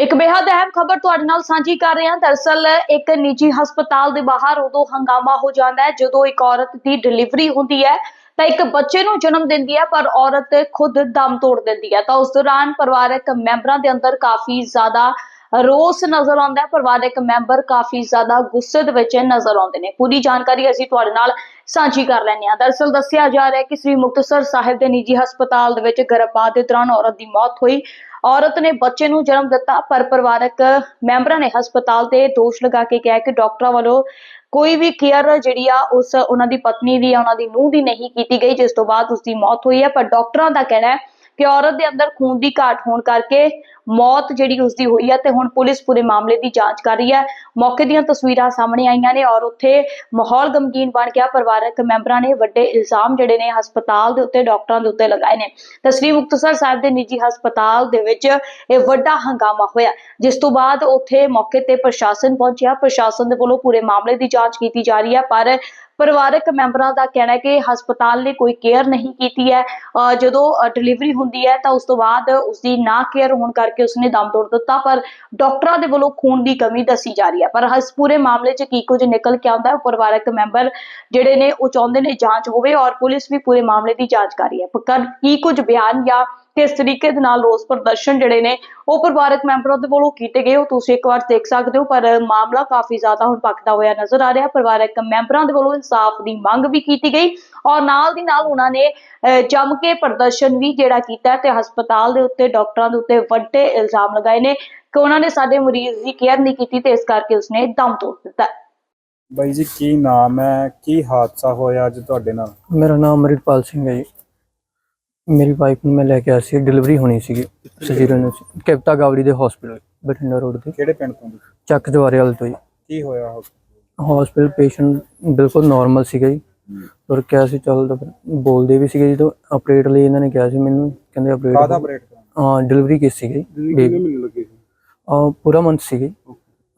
ਇੱਕ ਬੇहद ਅਹਿਮ ਖਬਰ ਤੁਹਾਡੇ ਨਾਲ ਸਾਂਝੀ ਕਰ ਰਹੇ ਹਾਂ। ਦਰਅਸਲ ਇੱਕ ਨਿੱਜੀ ਹਸਪਤਾਲ ਦੇ ਬਾਹਰ ਉਦੋਂ ਹੰਗਾਮਾ ਹੋ ਜਾਂਦਾ ਹੈ, ਜਦੋਂ ਇੱਕ ਔਰਤ ਦੀ ਡਿਲੀਵਰੀ ਹੁੰਦੀ ਹੈ, ਤਾਂ ਇੱਕ ਬੱਚੇ ਨੂੰ ਜਨਮ ਦਿੰਦੀ ਹੈ, ਪਰ ਔਰਤ ਖੁਦ ਦਮ ਤੋੜ ਦਿੰਦੀ ਹੈ। ਤਾਂ ਉਸ ਦੌਰਾਨ ਪਰਿਵਾਰਕ ਮੈਂਬਰਾਂ ਦੇ ਅੰਦਰ ਕਾਫੀ ਜ਼ਿਆਦਾ ਰੋਸ ਨਜ਼ਰ ਆਉਂਦਾ ਹੈ। ਪਰਿਵਾਰਕ ਮੈਂਬਰ ਕਾਫੀ ਜ਼ਿਆਦਾ ਗੁੱਸੇ ਦੇ ਵਿੱਚ ਨਜ਼ਰ ਆਉਂਦੇ ਨੇ। ਪੂਰੀ ਜਾਣਕਾਰੀ ਅਸੀਂ ਤੁਹਾਡੇ ਨਾਲ ਸਾਂਝੀ ਕਰ ਲੈਂਦੇ ਹਾਂ। ਦਰਅਸਲ ਦੱਸਿਆ ਜਾ ਰਿਹਾ ਹੈ ਕਿ ਸ੍ਰੀ ਮੁਕਤਸਰ ਸਾਹਿਬ ਦੇ ਨਿੱਜੀ ਹਸਪਤਾਲ ਦੇ ਵਿੱਚ ਗਰਭਪਾਤ ਦੇ ਦੌਰਾਨ ਔਰਤ ਦੀ ਮੌਤ ਹੋਈ। ਔਰਤ ਨੇ ਬੱਚੇ ਨੂੰ ਜਨਮ ਦਿੱਤਾ, ਪਰ ਪਰਿਵਾਰਕ ਮੈਂਬਰਾਂ ਨੇ ਹਸਪਤਾਲ ਤੇ ਦੋਸ਼ ਲਗਾ ਕੇ ਕਿਹਾ ਕਿ ਡਾਕਟਰਾਂ ਵੱਲੋਂ ਕੋਈ ਵੀ ਕੇਅਰ ਜਿਹੜੀ ਆ, ਉਸ ਉਹਨਾਂ ਦੀ ਪਤਨੀ ਦੀ ਜਾਂ ਉਹਨਾਂ ਦੀ ਨੂੰਹ ਦੀ ਨਹੀਂ ਕੀਤੀ ਗਈ, ਜਿਸ ਤੋਂ ਬਾਅਦ ਉਸ ਦੀ ਮੌਤ ਹੋਈ ਹੈ। ਪਰ ਡਾਕਟਰਾਂ ਦਾ ਕਹਿਣਾ ਹੈ ਕਿ ਔਰਤ ਦੇ ਅੰਦਰ ਖੂਨ ਦੀ ਘਾਟ ਹੋਣ ਕਰਕੇ ਮੌਤ ਜਿਹੜੀ ਉਸ ਦੀ ਹੋਈ ਹੈ ਤੇ ਹੁਣ ਪੁਲਿਸ ਪੂਰੇ ਮਾਮਲੇ ਦੀ ਜਾਂਚ ਕਰ ਰਹੀ ਹੈ ਮੌਕੇ ਦੀਆਂ ਤਸਵੀਰਾਂ ਸਾਹਮਣੇ ਆਈਆਂ ਨੇ ਔਰ ਉੱਥੇ ਮਾਹੌਲ ਗਮਗੀਨ ਬਣ ਗਿਆ। ਪਰਿਵਾਰਕ ਮੈਂਬਰਾਂ ਨੇ ਵੱਡੇ ਇਲਜ਼ਾਮ ਜਿਹੜੇ ਨੇ ਹਸਪਤਾਲ ਦੇ ਉੱਤੇ, ਡਾਕਟਰਾਂ ਦੇ ਉੱਤੇ ਲਗਾਏ ਨੇ। ਤਸਵੀਰ ਮੁਕਤਸਰ ਸਾਹਿਬ ਦੇ ਨਿੱਜੀ ਹਸਪਤਾਲ ਦੇ ਵਿੱਚ ਇਹ ਵੱਡਾ ਹੰਗਾਮਾ ਹੋਇਆ। ਜਿਸ ਤੋਂ ਬਾਅਦ ਉੱਥੇ ਮੌਕੇ ਤੇ ਪ੍ਰਸ਼ਾਸਨ ਪਹੁੰਚਿਆ। ਪ੍ਰਸ਼ਾਸਨ ਦੇ ਵੱਲੋਂ ਪੂਰੇ ਮਾਮਲੇ ਦੀ ਜਾਂਚ ਕੀਤੀ ਜਾ ਰਹੀ ਹੈ ਪਰ ਪਰਿਵਾਰਕ ਮੈਂਬਰਾਂ ਦਾ ਕਹਿਣਾ ਹੈ ਕਿ ਹਸਪਤਾਲ ਨੇ ਕੋਈ ਕੇਅਰ ਨਹੀਂ ਕੀਤੀ ਹੈ। ਅਹ ਜਦੋਂ ਡਿਲੀਵਰੀ ਹੁੰਦੀ ਹੈ ਤਾਂ ਉਸ ਤੋਂ ਬਾਅਦ ਉਸ ਦੀ ਨਾ ਕੇਅਰ ਹੋਣ ਕਰਕੇ ਉਸਨੇ ਦਮ ਤੋੜ ਦਿੱਤਾ, ਪਰ ਡਾਕਟਰਾਂ ਦੇ ਵੱਲੋਂ ਖੂਨ ਦੀ ਕਮੀ ਦੱਸੀ ਜਾ ਰਹੀ ਹੈ। ਪਰ ਇਸ ਪੂਰੇ ਮਾਮਲੇ 'ਚ ਕੀ ਕੁਝ ਨਿਕਲ ਕੇ ਆਉਂਦਾ ਹੈ ਪਰਿਵਾਰਕ ਮੈਂਬਰ ਜਿਹੜੇ ਨੇ ਉਹ ਚਾਹੁੰਦੇ ਨੇ ਜਾਂਚ ਹੋਵੇ ਔਰ ਪੁਲਿਸ ਵੀ ਪੂਰੇ ਮਾਮਲੇ ਦੀ ਜਾਂਚ ਕਰ ਰਹੀ ਹੈ। ਪਰ ਕੀ ਕੁਝ ਬਿਆਨ ਜਾਂ ਕਿਸ ਤਰੀਕੇ ਦੇ ਨਾਲ ਰੋਸ ਪ੍ਰਦਰਸ਼ਨ ਜਿਹੜੇ ਨੇ ਉਹ ਪਰਿਵਾਰਕ ਮੈਂਬਰਾਂ ਦੇ ਵੱਲੋਂ ਕੀਤੇ ਗਏ ਉਹ ਤੁਸੀਂ ਇੱਕ ਵਾਰ ਦੇਖ ਸਕਦੇ ਹੋ ਪਰ ਮਾਮਲਾ ਕਾਫੀ ਜ਼ਿਆਦਾ ਹੁਣ ਭਖਦਾ ਹੋਇਆ ਨਜ਼ਰ ਆ ਰਿਹਾ। ਪਰਿਵਾਰਕ ਮੈਂਬਰਾਂ ਦੇ ਵੱਲੋਂ ਇਨਸਾਫ ਦੀ ਮੰਗ ਵੀ ਕੀਤੀ ਗਈ ਔਰ ਨਾਲ ਦੀ ਨਾਲ ਉਹਨਾਂ ਨੇ ਜੰਮ ਕੇ ਪ੍ਰਦਰਸ਼ਨ ਵੀ ਜਿਹੜਾ ਕੀਤਾ ਤੇ ਹਸਪਤਾਲ ਦੇ ਉੱਤੇ ਡਾਕਟਰਾਂ ਦੇ ਉੱਤੇ ਵੱਡੇ ਇਲਜ਼ਾਮ ਲਗਾਏ ਨੇ ਕਿ ਉਹਨਾਂ ਨੇ ਸਾਡੇ ਮਰੀਜ਼ ਦੀ ਕੇਅਰ ਨਹੀਂ ਕੀਤੀ ਤੇ ਇਸ ਕਰਕੇ ਉਸਨੇ ਦਮ ਤੋੜ ਦਿੱਤਾ। ਬਾਈ ਜੀ ਕੀ ਨਾਮ ਹੈ? ਕੀ ਹਾਦਸਾ ਹੋਇਆ ਅੱਜ ਤੁਹਾਡੇ ਨਾਲ? ਮੇਰਾ ਨਾਮ ਅਮਰਿਤਪਾਲ ਸਿੰਘ ਹੈ ਜੀ। ਮੇਰੀ ਵਾਈਫ ਨੂੰ ਮੈਂ ਲੈ ਕੇ ਆਇਆ ਸੀ ਡਿਲੀਵਰੀ ਹੋਣੀ ਸੀਗੀ ਸਜੀਰਨ ਕੈਪਟਾ ਗਾਵੜੀ ਦੇ ਹਸਪੀਟਲ ਬਠਿੰਡਾ ਰੋਡ ਤੇ। ਕਿਹੜੇ ਪਿੰਡ ਤੋਂ? ਤੁਸੀਂ? ਚੱਕ ਜਵਾਰੇ ਵਾਲੇ ਤੋਂ ਜੀ। ਕੀ ਹੋਇਆ ਹੋ ਹਸਪੀਟਲ ਪੇਸ਼ੈਂਟ ਬਿਲਕੁਲ ਨਾਰਮਲ ਸੀਗਾ ਜੀ। ਔਰ ਕਿਹਾ ਸੀ ਚੱਲ ਤਾਂ ਫਿਰ ਬੋਲਦੇ ਵੀ ਸੀਗੇ ਜਦੋਂ ਆਪਰੇਟ ਲਈ ਇਹਨਾਂ ਨੇ ਕਿਹਾ ਸੀ ਮੈਨੂੰ ਕਹਿੰਦੇ ਕਾਹਦਾ ਆਪਰੇਟ ਬ੍ਰੇਕ ਹਾਂ ਡਿਲੀਵਰੀ ਕਿਸ ਸੀਗੀ ਕਿੰਨੇ ਮਹੀਨੇ ਲੱਗੇ ਸੀ? ਆ ਪੂਰਾ ਮੰਥ ਸੀਗੀ।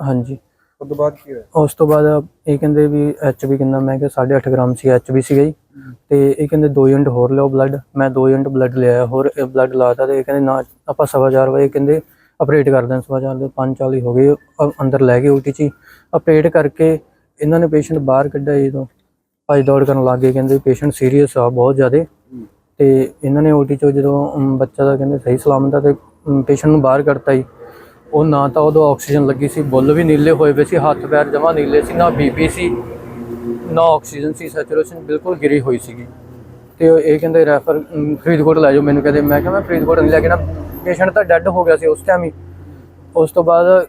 ਹਾਂਜੀ। ਉਸ ਤੋਂ ਬਾਅਦ ਕੀ ਹੋਇਆ? ਉਸ ਤੋਂ ਬਾਅਦ ਇਹ ਕਹਿੰਦੇ ਵੀ ਐਚਬੀ ਕਿੰਨਾ ਮੈਂ ਕਿਹਾ 8.5 ਗ੍ਰਾਮ ਸੀ ਐਚਬੀ ਸੀਗਾ ਜੀ। ਤੇ ਇਹ ਕਹਿੰਦੇ 2 ਯੂਨਿਟ ਹੋਰ ਲਿਓ ਬਲੱਡ ਮੈਂ 2 ਯੂਨਿਟ ਬਲੱਡ ਲਿਆ ਹੋਰ ਬਲੱਡ ਲਾਤਾ ਤੇ ਇਹ ਕਹਿੰਦੇ ਨਾ ਆਪਾਂ ਸਵਾ ਚਾਰ ਵਜੇ ਕਹਿੰਦੇ ਆਪਰੇਟ ਕਰ ਦੇਣ ਸਵਾ ਚਾਰ ਦੇ 5:40 ਹੋ ਗਏ ਅੰਦਰ ਲੈ ਗਏ ਓਟੀ ਚ ਆਪਰੇਟ ਕਰਕੇ ਇਹਨਾਂ ਨੇ ਪੇਸ਼ੈਂਟ ਬਾਹਰ ਕੱਢਿਆ ਜਦੋਂ ਭੱਜ ਦੌੜ ਕਰਨ ਲੱਗ ਗਏ ਕਹਿੰਦੇ ਪੇਸ਼ੈਂਟ ਸੀਰੀਅਸ ਆ ਬਹੁਤ ਜ਼ਿਆਦੇ। ਤੇ ਇਹਨਾਂ ਨੇ ਓਟੀ ਚੋਂ ਜਦੋਂ ਬੱਚਾ ਦਾ ਕਹਿੰਦੇ ਸਹੀ ਸਲਾਮਤ ਆ ਤੇ ਪੇਸ਼ੈਂਟ ਨੂੰ ਬਾਹਰ ਕੱਢਤਾ ਜੀ। ਉਹ ਨਾ ਤਾਂ ਉਦੋਂ ਆਕਸੀਜਨ ਲੱਗੀ ਸੀ, ਬੁੱਲ ਵੀ ਨੀਲੇ ਹੋਏ ਪਏ ਸੀ, ਹੱਥ ਪੈਰ ਜਮਾ ਨੀਲੇ ਸੀ, ਨਾ ਬੀਪੀ ਸੀ, ਨਾ ਆਕਸੀਜਨ ਸੀ, ਸੈਚੁਰੇਸ਼ਨ ਬਿਲਕੁਲ ਗਿਰੀ ਹੋਈ ਸੀਗੀ। ਤੇ ਉਹ ਇਹ ਕਹਿੰਦੇ ਰੈਫਰ ਫਰੀਦਕੋਟ ਲੈ ਜਾਓ ਮੈਨੂੰ ਕਹਿੰਦੇ, ਮੈਂ ਕਿਹਾ ਮੈਂ ਫਰੀਦਕੋਟ ਨਹੀਂ ਲੈ ਕੇ ਨਾ, ਪੇਸ਼ੈਂਟ ਤਾਂ ਡੈੱਡ ਹੋ ਗਿਆ ਸੀ ਉਸ ਟਾਈਮ ਹੀ। ਉਸ ਤੋਂ ਬਾਅਦ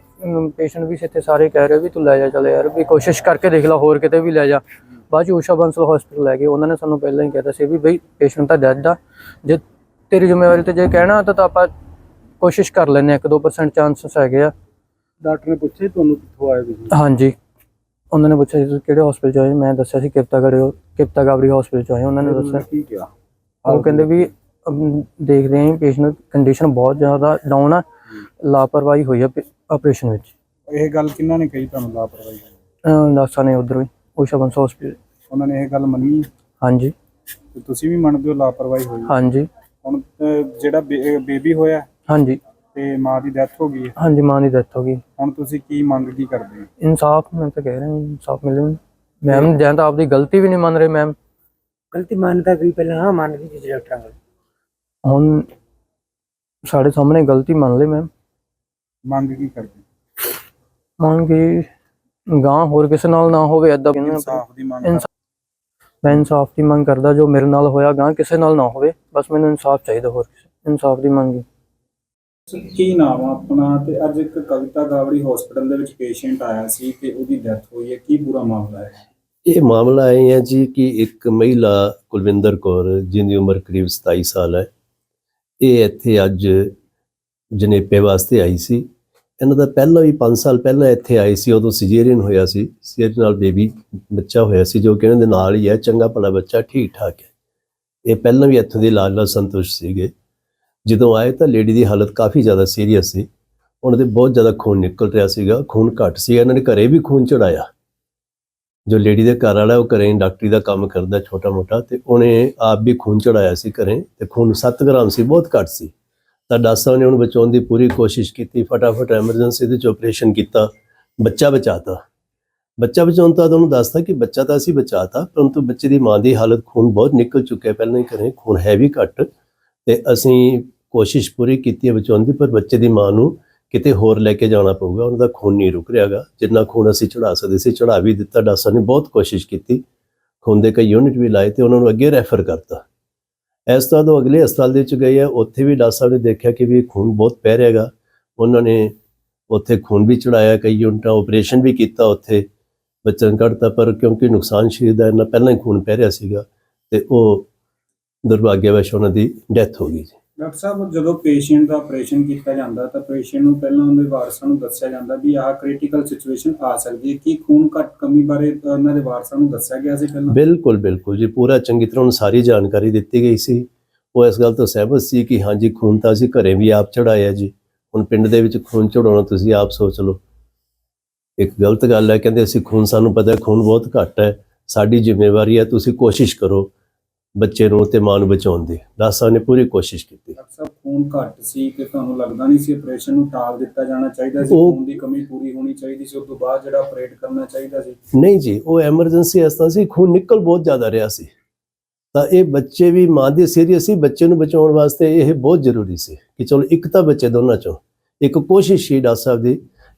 ਪੇਸ਼ੈਂਟ ਵੀ ਇੱਥੇ ਸਾਰੇ ਕਹਿ ਰਹੇ ਵੀ ਤੂੰ ਲੈ ਜਾ, ਚਲੇ ਯਾਰ, ਵੀ ਕੋਸ਼ਿਸ਼ ਕਰਕੇ ਦੇਖ ਲੈ, ਹੋਰ ਕਿਤੇ ਵੀ ਲੈ ਜਾ। ਬਾਅਦ ਚ ਊਸ਼ਾ ਬੰਸਲ ਹਸਪੀਟਲ ਲੈ ਗਏ, ਉਹਨਾਂ ਨੇ ਸਾਨੂੰ ਪਹਿਲਾਂ ਹੀ ਕਹਿਤਾ ਸੀ ਵੀ ਬਈ, ਪੇਸ਼ੈਂਟ ਤਾਂ ਡੈੱਡ ਆ। ਜੇ ਤੇਰੀ ਜ਼ਿੰਮੇਵਾਰੀ ਤੇ ਜੇ ਕਹਿਣਾ ਤਾਂ ਆਪਾਂ ਕੋਸ਼ਿਸ਼ ਕਰ ਲੈਨੇ 1-2% ਚਾਂਸਸ ਹੈਗੇ ਆ। ਡਾਕਟਰ ਨੇ ਪੁੱਛਿਆ ਤੁਹਾਨੂੰ ਕਿੱਥੋਂ ਆਏ ਤੁਸੀਂ? ਹਾਂਜੀ। ਉਹਨਾਂ ਨੇ ਪੁੱਛਿਆ ਤੁਸੀਂ ਕਿਹੜੇ ਹਸਪੀਟਲ ਚ ਆਏ? ਮੈਂ ਦੱਸਿਆ ਸੀ ਕਿਪਤਾ ਗੜੇ ਕਿਪਤਾ ਗਾਬਰੀ ਹਸਪੀਟਲ ਚ ਆਏ ਉਹਨਾਂ ਨੇ ਦੱਸਿਆ। ਕੀ ਕਿਹਾ? ਉਹ ਕਹਿੰਦੇ ਵੀ ਦੇਖਦੇ ਆਂ ਪੇਸ਼ੈਂਟ ਕੰਡੀਸ਼ਨ ਬਹੁਤ ਜ਼ਿਆਦਾ ਡਾਊਨ ਆ ਲਾਪਰਵਾਹੀ ਹੋਈ ਆ ਆਪਰੇਸ਼ਨ ਵਿੱਚ। ਇਹ ਗੱਲ ਕਿੰਨਾ ਨੇ ਕਹੀ ਤੁਹਾਨੂੰ ਲਾਪਰਵਾਹੀ? ਦਾਸਾ ਨੇ ਉਧਰ ਵੀ ਊਸ਼ਾ ਬੰਸ ਹਸਪੀਟਲ ਉਹਨਾਂ ਨੇ ਇਹ ਗੱਲ ਮੰਨੀ ਹਾਂਜੀ। ਤੇ ਤੁਸੀਂ ਵੀ ਮੰਨਦੇ ਹੋ ਲਾਪਰਵਾਹੀ ਹੋਈ? ਹਾਂਜੀ। ਹੁਣ ਜਿਹੜਾ ਬੇਬੀ ਹੋਇਆ ਹਾਂਜੀ। ਤੇ ਮਾਂ ਦੀ ਡੈਥ ਹੋ ਗਈ ਹੈ। ਹਾਂਜੀ ਮਾਂ ਦੀ ਡੈਥ ਹੋ ਗਈ। ਹੁਣ ਤੁਸੀਂ ਕੀ ਮੰਗ ਕੀ ਕਰਦੇ ਹੋ? ਇਨਸਾਫ ਮੈਂ ਤਾਂ ਕਹਿ ਰਿਹਾ ਇਨਸਾਫ ਮਿਲੇ ਮੈਮ ਜਾਂ ਤਾਂ ਆਪਦੀ ਗਲਤੀ ਵੀ ਨਹੀਂ ਮੰਨ ਰਹੇ ਮੈਮ ਗਲਤੀ ਮੰਨਦਾ ਵੀ ਪਹਿਲਾਂ ਹਾਂ ਮੰਨ ਲਈ ਜਿਸ ਡਾਕਟਰਾਂ ਕੋਲ। ਹੁਣ ਸਾਡੇ ਸਾਹਮਣੇ ਗਲਤੀ ਮੰਨ ਲਈ ਮੈਮ ਮੰਗ ਕੀ ਕਰਦੇ ਮੰਨ ਕੇ ਗਾਂ ਹੋਰ ਕਿਸੇ ਨਾਲ ਨਾ ਹੋਵੇ ਏਦਾਂ ਕਹਿੰਦੇ ਆਪਾਂ। ਇਨਸਾਫ ਦੀ ਮੰਗ ਇਨਸਾਫ਼- ਮੈਂ ਇਨਸਾਫ ਦੀ ਮੰਗ ਕਰਦਾ ਜੋ ਮੇਰੇ ਨਾਲ ਹੋਇਆ ਗਾਂ ਕਿਸੇ ਨਾਲ ਨਾ ਹੋਵੇ। ਬਸ ਮੈਨੂੰ ਇਨਸਾਫ ਚਾਹੀਦਾ ਹੋਰ ਕਿਸੇ ਇਨਸਾਫ ਦੀ ਮੰਗ ਹੈ। ਕੀ ਨਾਮ ਆ ਆਪਣਾ? ਤੇ ਅੱਜ ਇੱਕ ਕਵਿਤਾ ਗਾਵੜੀ ਹਸਪੀਟਲ ਦੇ ਵਿੱਚ ਪੇਸ਼ੈਂਟ ਆਇਆ ਸੀ ਤੇ ਉਹਦੀ ਡੈਥ ਹੋਈ ਹੈ। ਕੀ ਪੂਰਾ ਮਾਮਲਾ ਹੈ? ਇਹ ਮਾਮਲਾ ਇਹ ਹੈ ਜੀ ਕਿ ਇੱਕ ਮਹਿਲਾ ਕੁਲਵਿੰਦਰ ਕੌਰ, ਜਿਹਦੀ ਉਮਰ ਕਰੀਬ 27 ਸਾਲ ਹੈ, ਇਹ ਇੱਥੇ ਅੱਜ ਜਨੇਪੇ ਵਾਸਤੇ ਆਈ ਸੀ। ਇਹਨਾਂ ਦਾ ਪਹਿਲਾਂ ਵੀ 5 ਸਾਲ ਪਹਿਲਾਂ ਇੱਥੇ ਆਏ ਸੀ, ਉਦੋਂ ਸਿਜੇਰੀਅਨ ਹੋਇਆ ਸੀ। ਸਿਜੇਰੀਅਨ ਨਾਲ ਬੇਬੀ ਬੱਚਾ ਹੋਇਆ ਸੀ, ਜੋ ਕਿ ਇਹਨਾਂ ਦੇ ਨਾਲ ਹੀ ਹੈ, ਚੰਗਾ ਭਲਾ ਬੱਚਾ ਠੀਕ ਠਾਕ ਹੈ। ਇਹ ਪਹਿਲਾਂ ਵੀ ਇੱਥੋਂ ਦੇ ਇਲਾਜ ਨਾਲ ਸੰਤੁਸ਼ਟ ਸੀਗੇ। ਜਦੋਂ ਆਏ ਤਾਂ ਲੇਡੀ ਦੀ ਹਾਲਤ ਕਾਫੀ ਜ਼ਿਆਦਾ ਸੀਰੀਅਸ ਸੀ। ਉਹਨਾਂ ਦੇ ਬਹੁਤ ਜ਼ਿਆਦਾ ਖੂਨ ਨਿਕਲ ਰਿਹਾ ਸੀਗਾ, ਖੂਨ ਘੱਟ ਸੀ ਇਹਨਾਂ ਨੇ ਘਰੇ ਵੀ ਖੂਨ ਚੜਾਇਆ। ਜੋ ਲੇਡੀ ਦੇ ਘਰ ਵਾਲਾ, ਉਹ ਘਰੇ ਡਾਕਟਰੀ ਦਾ ਕੰਮ ਕਰਦਾ ਛੋਟਾ ਮੋਟਾ ਤੇ ਉਹਨੇ ਆਪ ਵੀ ਖੂਨ ਚੜਾਇਆ ਸੀ ਘਰੇ ਤੇ ਖੂਨ 7 ਗ੍ਰਾਮ ਸੀ, ਬਹੁਤ ਘੱਟ ਸੀ। ਤਾਂ ਡਾਕਟਰ ਸਾਹਿਬ ਨੇ ਉਹਨੂੰ ਬਚਾਉਣ ਦੀ ਪੂਰੀ ਕੋਸ਼ਿਸ਼ ਕੀਤੀ, ਫਟਾਫਟ ਐਮਰਜੈਂਸੀ ਦੇ ਚ ਆਪਰੇਸ਼ਨ ਕੀਤਾ, ਬੱਚਾ ਬਚਾਤਾ। ਬੱਚਾ ਬਚਾਉਣ ਤੋਂ ਬਾਅਦ ਉਹਨੂੰ ਦੱਸਤਾ ਕਿ ਬੱਚਾ ਤਾਂ ਅਸੀਂ ਬਚਾਤਾ, ਪਰੰਤੂ ਬੱਚੇ ਦੀ ਮਾਂ ਦੀ ਹਾਲਤ ਖੂਨ ਬਹੁਤ ਨਿਕਲ ਚੁੱਕਿਆ, ਪਹਿਲਾਂ ਹੀ ਕਰੇ ਖੂਨ ਹੈ ਵੀ ਘੱਟ। ਤੇ ਅਸੀਂ ਕੋਸ਼ਿਸ਼ ਪੂਰੀ ਕੀਤੀ ਹੈ ਬਚਾਉਣ ਦੀ ਪਰ ਬੱਚੇ ਦੀ ਮਾਂ ਨੂੰ ਕਿਤੇ ਹੋਰ ਲੈ ਕੇ ਜਾਣਾ ਪਊਗਾ। ਉਹਨਾਂ ਦਾ ਖੂਨ ਨਹੀਂ ਰੁਕ ਰਿਹਾਗਾ। ਜਿੰਨਾ ਖੂਨ ਅਸੀਂ ਚੜਾ ਸਕਦੇ ਸੀ, ਚੜਾ ਵੀ ਦਿੱਤਾ। ਡਾਕਟਰ ਸਾਹਿਬ ਨੇ ਬਹੁਤ ਕੋਸ਼ਿਸ਼ ਕੀਤੀ। ਖੂਨ ਦੇ ਕਈ ਯੂਨਿਟ ਵੀ ਲਾਏ ਤੇ ਉਹਨਾਂ ਨੂੰ ਅੱਗੇ ਰੈਫਰ ਕਰਤਾ। ਇਸ ਤੋਂ ਬਾਅਦ ਉਹ ਅਗਲੇ ਹਸਪਤਾਲ ਦੇ ਵਿੱਚ ਗਏ ਆ। ਉੱਥੇ ਵੀ ਡਾਕਟਰ ਸਾਹਿਬ ਨੇ ਦੇਖਿਆ ਕਿ ਵੀ ਖੂਨ ਬਹੁਤ ਪੈ ਰਿਹਾਗਾ ਉਹਨਾਂ ਨੇ ਉੱਥੇ ਖੂਨ ਵੀ ਚੜਾਇਆ, ਕਈ ਯੂਨਿਟਾਂ ਆਪਰੇਸ਼ਨ ਵੀ ਕੀਤਾ ਉੱਥੇ। ਬੱਚਨ ਕੱਢਤਾ, ਪਰ ਕਿਉਂਕਿ ਨੁਕਸਾਨ ਸਰੀਰ ਦਾ ਇੰਨਾ ਪਹਿਲਾਂ ਹੀ ਖੂਨ ਪੈ ਰਿਹਾ ਸੀਗਾ ਤੇ ਉਹ ਦੁਰਭਾਗਿਆਵਸ਼ ਉਹਨਾਂ ਦੀ ਡੈਥ ਹੋ ਗਈ ਜੀ। ਡਾਕਟਰ ਸਾਹਿਬ ਜਦੋਂ ਪੇਸ਼ੈਂਟ ਦਾ ਆਪਰੇਸ਼ਨ ਕੀਤਾ ਜਾਂਦਾ ਤਾਂ ਪੇਸ਼ੈਂਟ ਨੂੰ ਪਹਿਲਾਂ ਉਹਦੇ ਵਾਰਸਾਂ ਨੂੰ ਦੱਸਿਆ ਜਾਂਦਾ ਵੀ ਆਹ ਕ੍ਰਿਟੀਕਲ ਸਿਚੁਏਸ਼ਨ ਆ ਸਕਦੀ ਹੈ। ਕੀ ਖੂਨ ਘੱਟ ਕਮੀ ਬਾਰੇ ਉਹਨਾਂ ਦੇ ਵਾਰਸਾਂ ਨੂੰ ਦੱਸਿਆ ਗਿਆ ਸੀ ਪਹਿਲਾਂ? ਬਿਲਕੁਲ ਬਿਲਕੁਲ ਜੀ। ਪੂਰਾ ਚੰਗੀ ਤਰ੍ਹਾਂ ਉਹਨੂੰ ਸਾਰੀ ਜਾਣਕਾਰੀ ਦਿੱਤੀ ਗਈ ਸੀ। ਉਹ ਇਸ ਗੱਲ ਤੋਂ ਸਹਿਮਤ ਸੀ ਕਿ ਹਾਂਜੀ ਖੂਨ ਤਾਂ ਅਸੀਂ ਘਰੇ ਵੀ ਆਪ ਚੜਾਇਆ ਜੀ। ਹੁਣ ਪਿੰਡ ਦੇ ਵਿੱਚ ਖੂਨ ਚੜਾਉਣਾ ਤੁਸੀਂ ਆਪ ਸੋਚ ਲਓ। ਇੱਕ ਗਲਤ ਗੱਲ ਹੈ ਕਹਿੰਦੇ ਅਸੀਂ ਖੂਨ ਸਾਨੂੰ ਪਤਾ ਖੂਨ ਬਹੁਤ ਘੱਟ ਹੈ। ਸਾਡੀ ਜ਼ਿੰਮੇਵਾਰੀ ਹੈ ਤੁਸੀਂ ਕੋਸ਼ਿਸ਼ ਕਰੋ। ਬੱਚੇ ਨੂੰ ਤੇ ਮਾਂ ਨੂੰ ਬਚਾਉਣ ਦੀ। ਡਾਕਟਰ ਸਾਹਿਬ ਨੇ ਪੂਰੀ ਕੋਸ਼ਿਸ਼ ਕੀਤੀ। ਡਾਕਟਰ ਸਾਹਿਬ ਖੂਨ ਘੱਟ ਸੀ ਕਿ ਤੁਹਾਨੂੰ ਲੱਗਦਾ ਨਹੀਂ ਸੀ ਆਪਰੇਸ਼ਨ ਨੂੰ ਟਾਲ ਦਿੱਤਾ ਜਾਣਾ ਚਾਹੀਦਾ ਸੀ? ਉਹ- ਖੂਨ ਦੀ ਕਮੀ ਪੂਰੀ ਹੋਣੀ ਚਾਹੀਦੀ ਸੀ ਉਸ ਤੋਂ ਬਾਅਦ ਜਿਹੜਾ ਆਪਰੇਟ ਕਰਨਾ ਚਾਹੀਦਾ ਸੀ? ਨਹੀਂ ਜੀ ਉਹ ਐਮਰਜੈਂਸੀ ਤਰ੍ਹਾਂ ਸੀ ਖੂਨ ਨਿਕਲ ਬਹੁਤ ਜ਼ਿਆਦਾ ਰਿਹਾ ਸੀ। ਤਾਂ ਇਹ ਬੱਚੇ ਵੀ ਮਾਂ ਦੀ ਸੀਰੀਅਸ ਸੀ ਬੱਚੇ ਨੂੰ ਬਚਾਉਣ ਵਾਸਤੇ ਇਹ ਬਹੁਤ ਜ਼ਰੂਰੀ ਸੀ ਕਿ ਚਲੋ ਇੱਕ ਤਾਂ ਬੱਚੇ ਦੋਨਾਂ ਚੋਂ। ਇੱਕ ਕੋਸ਼ਿਸ਼ ਸੀ ਡਾਕਟਰ ਸਾਹਿਬ ਦੀ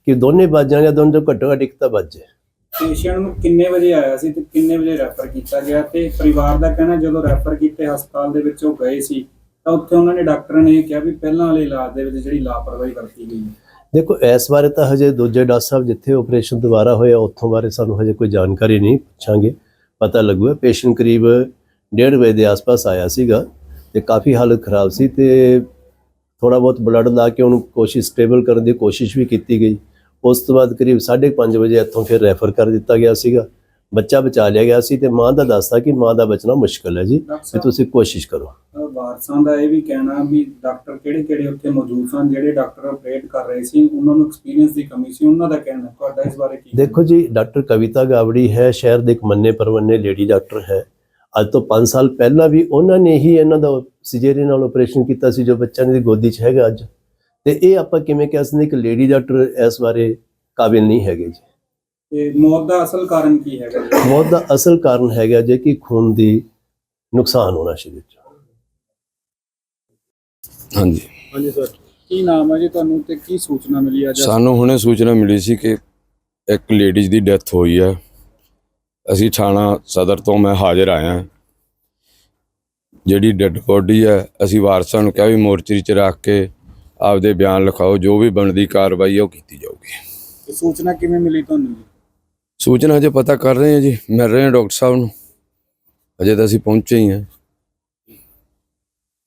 ਕਿ ਦੋਨੇ ਬਚ ਜਾਣ ਜਾਂ ਦੋਨੋਂ ਘੱਟੋ ਘੱਟ ਇੱਕ ਤਾਂ ਬਚ ਜਾਏ। ਪੇਸ਼ੈਂਟ ਨੂੰ ਕਿੰਨੇ ਵਜੇ ਆਇਆ ਸੀ ਤੇ ਕਿੰਨੇ ਵਜੇ ਰੈਫਰ ਕੀਤਾ ਗਿਆ ਤੇ ਪਰਿਵਾਰ ਦਾ ਕਹਿਣਾ ਜਦੋਂ ਰੈਫਰ ਕੀਤੇ ਹਸਪਤਾਲ ਦੇ ਵਿੱਚ ਉਹ ਗਏ ਸੀ, ਤਾਂ ਉੱਥੇ ਉਹਨਾਂ ਨੇ ਡਾਕਟਰਾਂ ਨੇ ਇਹ ਕਿਹਾ ਵੀ ਪਹਿਲਾਂ ਵਾਲੇ ਇਲਾਜ ਦੇ ਵਿੱਚ ਜਿਹੜੀ ਲਾਪਰਵਾਹੀ ਵਰਤੀ ਗਈ ਹੈ। ਦੇਖੋ, ਇਸ ਬਾਰੇ ਤਾਂ ਹਜੇ ਦੂਜੇ ਡਾਕਟਰ ਸਾਹਿਬ ਜਿੱਥੇ ਆਪਰੇਸ਼ਨ ਦੁਬਾਰਾ ਹੋਇਆ, ਉੱਥੋਂ ਬਾਰੇ ਸਾਨੂੰ ਹਜੇ ਕੋਈ ਜਾਣਕਾਰੀ ਨਹੀਂ ਪੁੱਛਾਂਗੇ। ਪਤਾ ਲੱਗੂਗਾ ਪੇਸ਼ੈਂਟ ਕਰੀਬ 1:30 ਵਜੇ ਦੇ ਆਸ-ਪਾਸ ਆਇਆ ਸੀਗਾ ਤੇ ਕਾਫੀ ਹਾਲਤ ਖਰਾਬ ਸੀ ਤੇ ਥੋੜਾ ਬਹੁਤ ਬਲੱਡ ਲਾ ਕੇ ਉਹਨੂੰ ਕੋਸ਼ਿਸ਼ ਸਟੇਬਲ ਕਰਨ ਦੀ ਕੋਸ਼ਿਸ਼ ਵੀ ਕੀਤੀ ਗਈ। ਉਸ ਤੋਂ ਬਾਅਦ ਕਰੀਬ 5:30 ਵਜੇ ਇੱਥੋਂ ਫਿਰ ਰੈਫਰ ਕਰ ਦਿੱਤਾ ਗਿਆ ਸੀਗਾ। ਬੱਚਾ ਬਚਾ ਲਿਆ ਗਿਆ ਸੀ ਤੇ ਮਾਂ ਦਾ ਦੱਸਦਾ ਕਿ ਮਾਂ ਦਾ ਬਚਣਾ ਮੁਸ਼ਕਲ ਹੈ ਜੀ ਸਾਹਿਬ। ਤੁਸੀਂ ਕੋਸ਼ਿਸ਼ ਕਰੋ। ਵਾਰਸਾਂ ਦਾ ਇਹ ਵੀ ਕਹਿਣਾ ਵੀ ਡਾਕਟਰ ਕਿਹੜੇ ਕਿਹੜੇ ਉੱਥੇ ਮੌਜੂਦ ਸਨ ਜਿਹੜੇ ਡਾਕਟਰ ਆਪਰੇਟ ਕਰ ਰਹੇ ਸੀ ਉਹਨਾਂ ਨੂੰ ਐਕਸਪੀਰੀਅੰਸ ਦੀ ਕਮੀ ਸੀ ਉਹਨਾਂ ਦਾ ਕਹਿਣਾ ਤੁਹਾਡਾ ਇਸ ਬਾਰੇ ਕੀ ਦੇਖੋ ਜੀ ਡਾਕਟਰ ਕਵਿਤਾ ਗਾਵੜੀ ਹੈ ਸ਼ਹਿਰ ਦੇ ਇੱਕ ਮੰਨੇ ਪਰਵੰਨੇ ਲੇਡੀ ਡਾਕਟਰ ਹੈ। ਅੱਜ ਤੋਂ 5 ਸਾਲ ਪਹਿਲਾਂ ਵੀ ਉਹਨਾਂ ਨੇ ਹੀ ਇਹਨਾਂ ਦਾ ਸਿਜੇਰੀਅਨ ਨਾਲ ਆਪਰੇਸ਼ਨ ਕੀਤਾ ਸੀ ਜੋ ਬੱਚਾ ਇਹਨਾਂ ਦੀ ਗੋਦੀ 'ਚ ਹੈਗਾ ਅੱਜ। ਤੇ ਇਹ ਆਪਾਂ ਕਿਵੇਂ ਕਹਿ ਸਕਦੇ ਕਿ ਲੇਡੀ ਡਾਕਟਰ ਇਸ ਬਾਰੇ ਕਾਬਿਲ ਨਹੀਂ ਹੈਗੇ ਜੀ। ਤੇ ਮੌਤ ਦਾ ਅਸਲ ਕਾਰਨ ਕੀ ਹੈਗਾ ਜੀ? ਮੌਤ ਦਾ ਅਸਲ ਕਾਰਨ ਹੈਗਾ ਜੇ ਕਿ ਖੂਨ ਦੀ ਨੁਕਸਾਨ ਹੋਣਾ ਸਰੀਰ 'ਚ ਹਾਂਜੀ। ਹਾਂਜੀ ਸਰ ਕੀ ਨਾਮ ਹੈ ਜੀ ਤੁਹਾਨੂੰ ਤੇ ਕੀ ਸੂਚਨਾ ਮਿਲੀ ਅੱਜ? ਸਾਨੂੰ ਹੁਣੇ ਸੂਚਨਾ ਮਿਲੀ ਸੀ ਕਿ ਇੱਕ ਲੇਡੀਜ਼ ਦੀ ਡੈਥ ਹੋਈ ਹੈ ਅਸੀਂ ਥਾਣਾ ਸਦਰ ਤੋਂ ਮੈਂ ਹਾਜ਼ਰ ਆਇਆ। ਜਿਹੜੀ ਡੈੱਡ ਬੋਡੀ ਹੈ ਅਸੀਂ ਵਾਰਸਾਂ ਨੂੰ ਕਿਹਾ ਵੀ ਮੋਰਚਰੀ 'ਚ ਰੱਖ ਕੇ ਆਪਦੇ ਬਿਆਨ ਲਿਖਾਓ ਜੋ ਵੀ ਬਣਦੀ ਕਾਰਵਾਈ ਹੈ ਉਹ ਕੀਤੀ ਜਾਊਗੀ। ਇਹ ਸੂਚਨਾ ਕਿਵੇਂ ਮਿਲੀ ਤੁਹਾਨੂੰ ਜੀ? ਸੂਚਨਾ ਹਜੇ ਪਤਾ ਕਰ ਰਹੇ ਹਾਂ ਜੀ ਮਿਲ ਰਹੇ ਹਾਂ ਡਾਕਟਰ ਸਾਹਿਬ ਨੂੰ। ਅਜੇ ਤਾਂ ਅਸੀਂ ਪਹੁੰਚੇ ਹੀ ਹਾਂ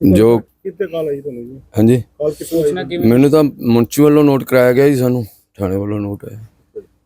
ਜੋ ਕਿੱਥੇ ਕਾਲ ਆਈ ਤੁਹਾਨੂੰ ਜੀ? ਹਾਂਜੀ। ਕਾਲ ਆਈ? ਸੂਚਨਾ ਕਿਵੇਂ? ਮੈਨੂੰ ਤਾਂ ਮੁੰਚੀ ਵੱਲੋਂ ਨੋਟ ਕਰਾਇਆ ਗਿਆ ਜੀ ਸਾਨੂੰ ਥਾਣੇ ਵੱਲੋਂ ਨੋਟ ਆਇਆ।